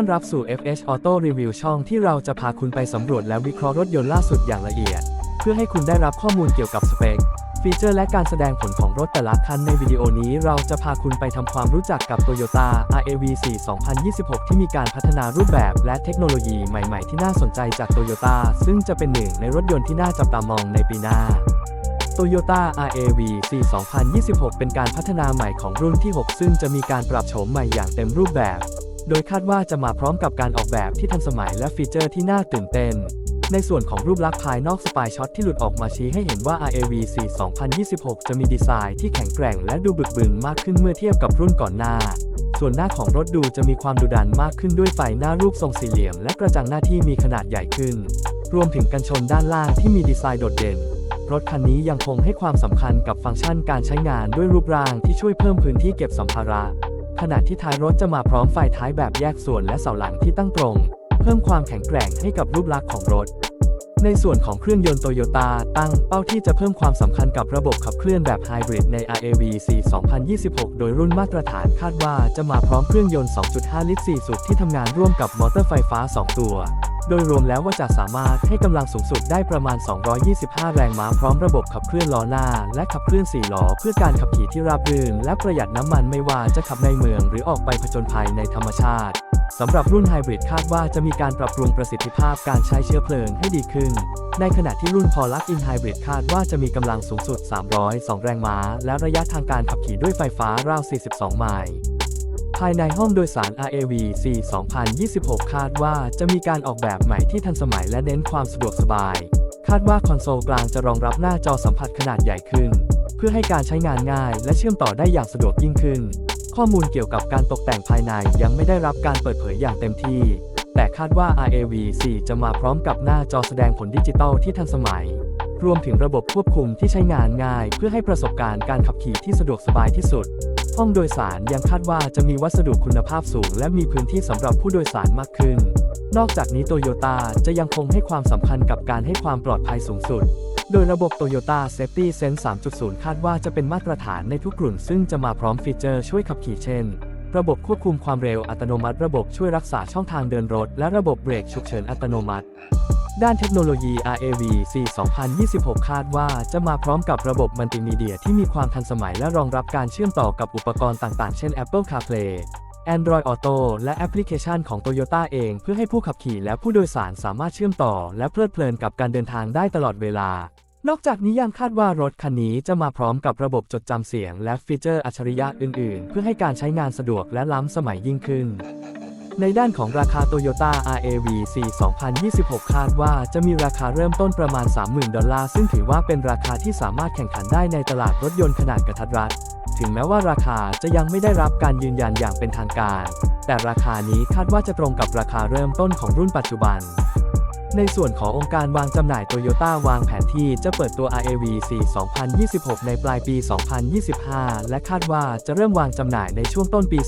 ต้อนรับสู่ FH Auto Review ช่องที่เราจะพาคุณไปสำรวจและวิเคราะห์รถยนต์ล่าสุดอย่างละเอียด เพื่อให้คุณได้รับข้อมูลเกี่ยวกับสเปค ฟีเจอร์และการแสดงผลของรถแต่ละคันในวิดีโอนี้เราจะพาคุณไปทำความรู้จักกับ Toyota RAV4 2026 ที่มีการพัฒนารูปแบบและเทคโนโลยีใหม่ๆ ที่น่าสนใจจาก Toyota ซึ่งจะเป็นหนึ่งในรถยนต์ที่น่าจับตามองในปีหน้า Toyota RAV 4 2026 เป็นการพัฒนาใหม่ของรุ่นที่ 6 ซึ่งจะมีการปรับโฉมใหม่อย่างเต็มรูปแบบ โดยคาดว่าจะมาพร้อมกับการออกแบบที่ทันสมัยและฟีเจอร์ที่น่าตื่นเต้น ในส่วนของรูปลักษณ์ภายนอกสปายช็อตที่หลุดออกมาชี้ให้เห็นว่า RAV 4 2026 จะมีดีไซน์ที่แข็งแกร่งและดูบึกบึนมากขึ้นเมื่อเทียบกับรุ่นก่อนหน้า ส่วนหน้าของรถดูจะมีความดุดันมากขึ้นด้วยไฟหน้ารูปทรงสี่เหลี่ยม และกระจังหน้าที่มีขนาดใหญ่ขึ้น รวมถึงกันชนด้านล่างที่มีดีไซน์โดดเด่นรถคันนี้ยังคงให้ความสำคัญกับฟังก์ชันการใช้งานด้วยรูปร่างที่ช่วยเพิ่มพื้นที่เก็บสัมภาระ ขณะที่ท้ายรถจะมาพร้อมไฟท้ายแบบแยกส่วนและเสาหลังที่ตั้งตรง เพิ่มความแข็งแกร่งให้กับรูปลักษณ์ของรถ ในส่วนของเครื่องยนต์โตโยต้าตั้งเป้าที่จะเพิ่มความสำคัญกับระบบขับเคลื่อนแบบไฮบริดใน RAV 4 2026 โดยรุ่นมาตรฐานคาดว่าจะมาพร้อมเครื่องยนต์ 2.5 ลิตร 4 สูบที่ทำงานร่วมกับมอเตอร์ไฟฟ้า 2 ตัว โดยรวมแล้วว่าจะสามารถให้กำลังสูงสุดได้ประมาณ 225 แรงม้าพร้อมระบบขับเคลื่อนล้อหน้า และขับเคลื่อน4ล้อเพื่อการขับขี่ที่ราบรื่น และประหยัดน้ำมันไม่ว่าจะขับในเมืองหรือออกไปผจญภัยในธรรมชาติสำหรับรุ่นไฮบริดคาดว่าจะมีการปรับปรุงประสิทธิภาพการใช้เชื้อเพลิงให้ดีขึ้น ในขณะที่รุ่นพอลักอินไฮบริดคาดว่าจะมีกำลังสูงสุด 302 แรงม้า และระยะทางการขับขี่ด้วยไฟฟ้าราว 42 ไมล์ ภายในห้องโดยสาร RAV 4 2026 คาดว่าจะมีการออกแบบใหม่ที่ทันสมัยและเน้นความสะดวกสบาย คาดว่าคอนโซลกลางจะรองรับหน้าจอสัมผัสขนาดใหญ่ขึ้น เพื่อให้การใช้งานง่ายและเชื่อมต่อได้อย่างสะดวกยิ่งขึ้น ข้อมูลเกี่ยวกับการตกแต่งภายในยังไม่ได้รับการเปิดเผยอย่างเต็มที่ แต่คาดว่า RAV 4จะมาพร้อมกับหน้าจอแสดงผลดิจิตอลที่ทันสมัย รวมถึงระบบควบคุมที่ใช้งานง่าย เพื่อให้ประสบการณ์การขับขี่ที่สะดวกสบายที่สุด ห้องโดยสารยังคาดว่าจะมีวัสดุคุณภาพสูง และมีพื้นที่สำหรับผู้โดยสารมากขึ้น นอกจากนี้โตโยต้าจะยังคงให้ความสำคัญกับการให้ความปลอดภัยสูงสุด โดยระบบ Toyota Safety Sense 3.0 คาดว่าจะเป็นมาตรฐานในทุกกลุ่ม ซึ่งจะมาพร้อมฟีเจอร์ช่วยขับขี่เช่น ระบบควบคุมความเร็วอัตโนมัติ ระบบช่วยรักษาช่องทางเดินรถ และระบบเบรกฉุกเฉินอัตโนมัติ ด้านเทคโนโลยี RAV 4 2026 คาดว่าจะมาพร้อมกับระบบมัลติมีเดียที่มีความทันสมัยและรองรับการเชื่อมต่อกับอุปกรณ์ต่างๆ เช่น Apple CarPlay Android Auto และแอปพลิเคชันของ Toyota เอง เพื่อให้ผู้ขับขี่และผู้โดยสารสามารถเชื่อมต่อ และเพลิดเพลินกับการเดินทางได้ตลอดเวลา นอกจากนี้ยังคาดว่ารถคันนี้จะมาพร้อมกับระบบจดจำเสียง และฟีเจอร์อัจฉริยะอื่น ๆ เพื่อให้การใช้งานสะดวกและล้ำสมัยยิ่งขึ้น ในด้านของราคา Toyota RAV 4 2026 คาดว่าจะมีราคาเริ่มต้นประมาณ 30,000 ดอลลาร์ ซึ่งถือว่าเป็นราคาที่สามารถแข่งขันได้ในตลาดรถยนต์ขนาดกระทัดรัด ถึงแม้ว่าราคาจะยังไม่ได้รับการยืนยันอย่างเป็นทางการ แต่ราคานี้คาดว่าจะตรงกับราคาเริ่มต้นของรุ่นปัจจุบัน ในส่วนขององค์การวางจำหน่ายโตโยต้าวางแผนที่จะเปิดตัว RAV 4 2026 ในปลายปี 2025 และคาดว่าจะเริ่มวางจำหน่ายในช่วงต้นปี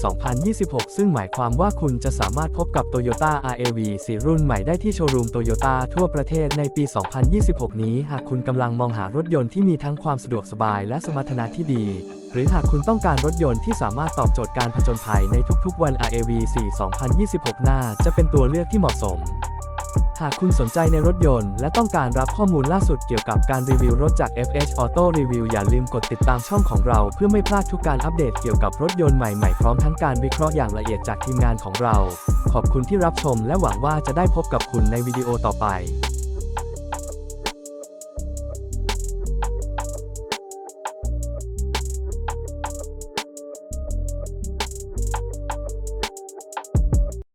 2026 ซึ่งหมายความว่าคุณจะสามารถพบกับ Toyota RAV 4 รุ่นใหม่ได้ที่โชว์รูมโตโยต้าทั่วประเทศในปี 2026 นี้ หากคุณกำลังมองหารถยนต์ที่มีทั้งความสะดวกสบายและสมรรถนะที่ดีหรือหากคุณต้องการรถยนต์ที่สามารถตอบโจทย์การผจญภัยในทุกๆวัน RAV 4 2026 หน่าจะเป็นตัวเลือกที่เหมาะสม หากคุณสนใจในรถยนต์ และต้องการรับข้อมูลล่าสุดเกี่ยวกับการรีวิวรถจาก FH Auto Review อย่าลืมกดติดตามช่องของเรา เพื่อไม่พลาดทุกการอัปเดตเกี่ยวกับรถยนต์ใหม่ๆ พร้อมทั้งการวิเคราะห์อย่างละเอียดจากทีมงานของเรา ขอบคุณที่รับชมและหวังว่าจะได้พบกับคุณในวิดีโอต่อไป